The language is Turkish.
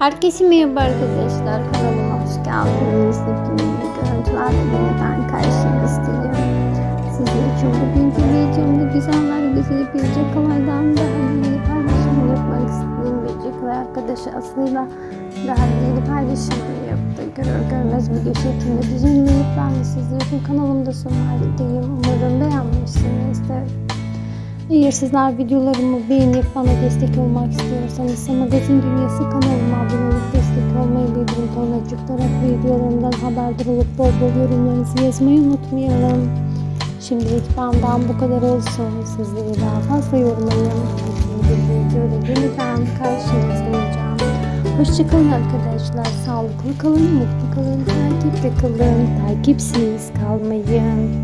Herkese merhaba arkadaşlar. Kanalıma hoş geldiniz. Yepyeni görüntülerle yeniden karşınızdayım. Sizler için bugünkü videomda güzeller güzeli Birce Kalay'dan daha yeni paylaşım yapmak istedim. Birce Kalay arkadaşı Aslı'yla daha yeni paylaşımı yaptı. Görür görmez video şeklinde düzenleyip ben de sizler için kanalımda sunmaktayım. Umarım beğenmişsinizdir. Eğer sizler videolarımı beğenip bana destek olmak istiyorsanız Magazin Dünyası kanalıma abone olup destek olmayı bildirim tonu açıklarak videolarımdan haberdar olup bol bol yorumlarınızı yazmayı unutmayalım. Şimdilik benden bu kadar olsun. Sizleri daha fazla yormayın. Bir videoda yeniden karşınızda olacağım. Hoşçakalın arkadaşlar. Sağlıklı kalın, mutlu kalın, takipte kalın, takipsiz kalmayın.